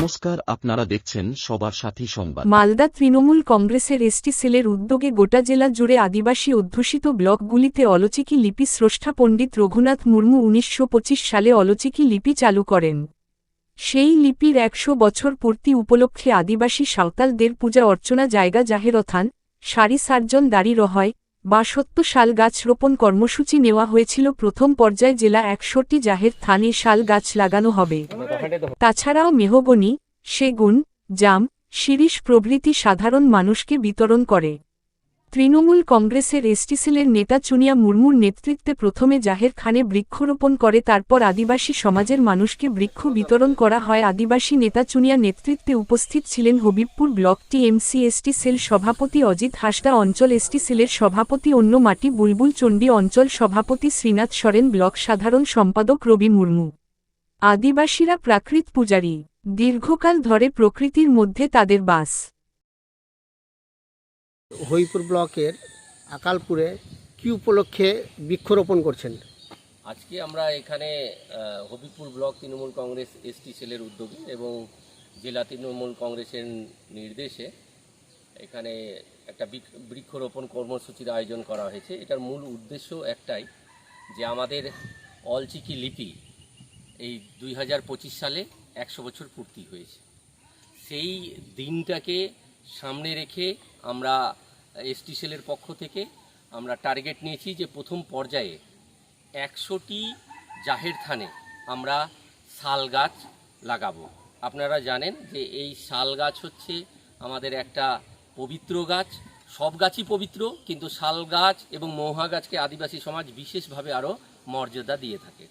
নমস্কার, আপনারা দেখছেন সবার সাথী সংবাদ। মালদা তৃণমূল কংগ্রেসের এসটি সেলের উদ্যোগে গোটা জেলা জুড়ে আদিবাসী অধ্যুষিত ব্লকগুলিতে অলচিকি লিপি স্রষ্টা পণ্ডিত রঘুনাথ মুর্মু উনিশশো পঁচিশ সালে অলচিকি লিপি চালু করেন। সেই লিপির একশো বছর পূর্তি উপলক্ষে আদিবাসী সাঁওতালদের পূজা অর্চনা জায়গা জাহেরথান সারি সার্জন দাঁড়ি রহয় বা সত্য শাল গাছ রোপণ কর্মসূচি নেওয়া হয়েছিল প্রথম পর্যায়ে জেলা একশোটি জাহের থানে শাল গাছ লাগানো হবে। তাছাড়াও মেহগনি, সেগুন, জাম, শিরিষ প্রভৃতি সাধারণ মানুষকে বিতরণ করে। তৃণমূল কংগ্রেসের এসটিসিলের নেতা চুনিয়া মুর্মুর নেতৃত্বে প্রথমে জাহের খানে বৃক্ষরোপণ করে তারপর আদিবাসী সমাজের মানুষকে বৃক্ষ বিতরণ করা হয়। আদিবাসী নেতা চুনিয়া নেতৃত্বে উপস্থিত ছিলেন Habibpur block TMC ST cell সভাপতি অজিত হাসদা, অঞ্চল এসটি সেলের সভাপতি অন্য মাটি বুলবুল চণ্ডী, অঞ্চল সভাপতি শ্রীনাথ সরেন, ব্লক সাধারণ সম্পাদক রবি মুর্মু। আদিবাসীরা প্রাকৃত পূজারী। দীর্ঘকাল ধরে প্রকৃতির মধ্যে তাদের বাস। হরিপুর ব্লকের আকালপুরে কি উপলক্ষে বৃক্ষরোপণ করছেন? আজকে আমরা এখানে Habibpur block Trinamool Congress ST সেলের উদ্যোগে এবং জেলা তৃণমূল কংগ্রেসের নির্দেশে এখানে একটা বৃক্ষ- বৃক্ষরোপণ কর্মসূচির আয়োজন করা হয়েছে। এটার মূল উদ্দেশ্য একটাই যে আমাদের অলচিকি লিপি এই দুই হাজার পঁচিশ সালে একশো বছর পূর্তি হয়েছে। সেই দিনটাকে সামনে রেখে আমরা এসটি সেলের পক্ষ থেকে আমরা টার্গেট নিয়েছি যে প্রথম পর্যায়ে একশোটি জাহের থানে আমরা শাল গাছ লাগাবো। আপনারা জানেন যে এই শাল গাছ হচ্ছে আমাদের একটা পবিত্র গাছ। সব গাছই পবিত্র, কিন্তু শাল গাছ এবং মহা গাছকে আদিবাসী সমাজ বিশেষভাবে আরও মর্যাদা দিয়ে থাকে।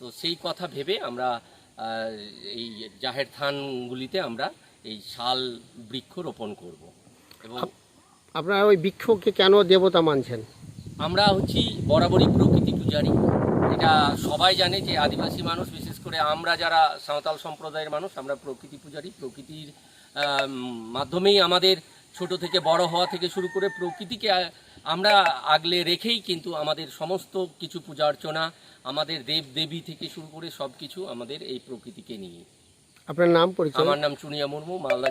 তো সেই কথা ভেবে আমরা এই জাহের থানগুলিতে আমরা এই শাল বৃক্ষ রোপণ করব। এবং আপনারা ওই বৃক্ষকে কেন দেবতা মানছেন? আমরা হচ্ছি বরাবরই প্রকৃতি পূজারী। এটা সবাই জানে যে আদিবাসী মানুষ বিশেষ করে আমরা যারা সাঁওতাল সম্প্রদায়ের মানুষ আমরা প্রকৃতি পূজারী। প্রকৃতির মাধ্যমেই আমাদের ছোট থেকে বড় হওয়া থেকে শুরু করে প্রকৃতিকে আমরা আগলে রেখেই কিন্তু আমাদের সমস্ত কিছু পূজা অর্চনা আমাদের দেব দেবী থেকে শুরু করে সব কিছু আমাদের এই প্রকৃতিকে নিয়ে। আপনার নাম পরিচয়? আমার নাম চুনিয়া মুর্মু মালদা